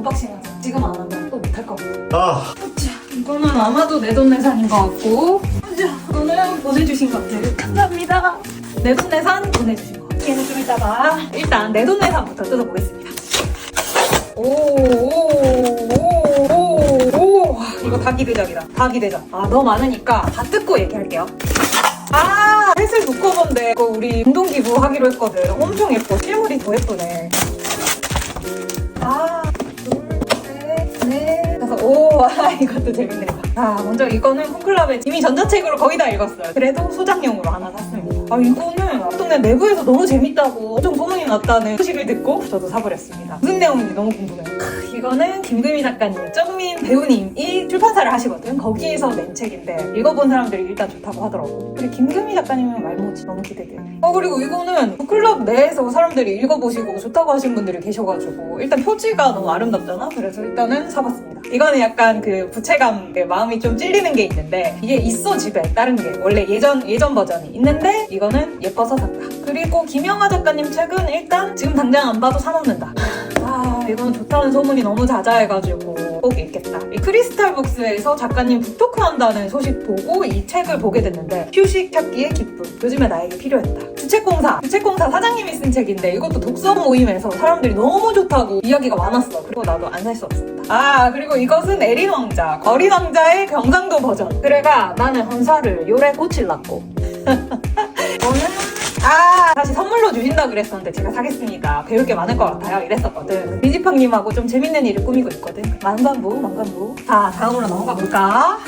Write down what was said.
언박싱 하자. 지금 안 하면 또 못할 것 같아. 아, 자, 이거는 아마도 내 돈내산인 것 같고. 자, 이거는 보내주신 것들 감사합니다. 내 돈내산 보내주신 거. 얘는 좀 이따가 일단 내 돈내산부터 뜯어보겠습니다. 오, 오, 오, 오, 오. 와, 이거 다 기대작이다. 다 기대작. 아, 너무 많으니까 다 뜯고 얘기할게요. 아, 햇을 두꺼본데 이거 우리 운동기구 하기로 했거든. 엄청 예뻐. 실물이 더 예쁘네. 아, 오, 아, 이것도 재밌네. 아, 먼저 이거는 홈클럽에 이미 전자책으로 거의 다 읽었어요. 그래도 소장용으로 하나 샀습니다. 아, 이거는 동네 내부에서 너무 재밌다고 엄청 소문이 났다는 소식을 듣고 저도 사버렸습니다. 무슨 내용인지 너무 궁금해요. 크, 이거는 김금희 작가님, 정민 배우님이 출판사를 하시거든. 거기에서 낸 책인데 읽어본 사람들이 일단 좋다고 하더라고. 그리고 김금희 작가님은 말모지 너무 기대돼. 어 그리고 이거는 클럽 내에서 사람들이 읽어보시고 좋다고 하신 분들이 계셔가지고 일단 표지가 너무 아름답잖아. 그래서 일단은 사봤습니다. 이거는 약간 그 부채감, 그 마음이 좀 찔리는 게 있는데 이게 있어 집에 다른 게 원래 예전 예전 버전이 있는데 이거는 예뻐서 샀다. 그리고 김영하 작가님 책은 일단 지금 당장 안 봐도 사놓는다. 아 이건 좋다는 소문이 너무 자자해가지고 꼭 읽겠다. 이 크리스탈 북스에서 작가님 북토크 한다는 소식 보고 이 책을 보게 됐는데 휴식 찾기의 기쁨. 요즘에 나에게 필요했다. 주책공사. 주책공사 사장님이 쓴 책인데 이것도 독서 모임에서 사람들이 너무 좋다고 이야기가 많았어. 그리고 나도 안 살 수 없었다. 아 그리고 이것은 에린 왕자. 어린 왕자의 경상도 버전. 그래가 나는 헌사를 요래 고칠라고. 오늘 아 다시 주신다 그랬었는데 제가 사겠습니다. 배울 게 많을 것 같아요. 이랬었거든. 민지팡님하고 좀 재밌는 일을 꾸미고 있거든. 만관부 만관부. 자 다음으로 넘어가 볼까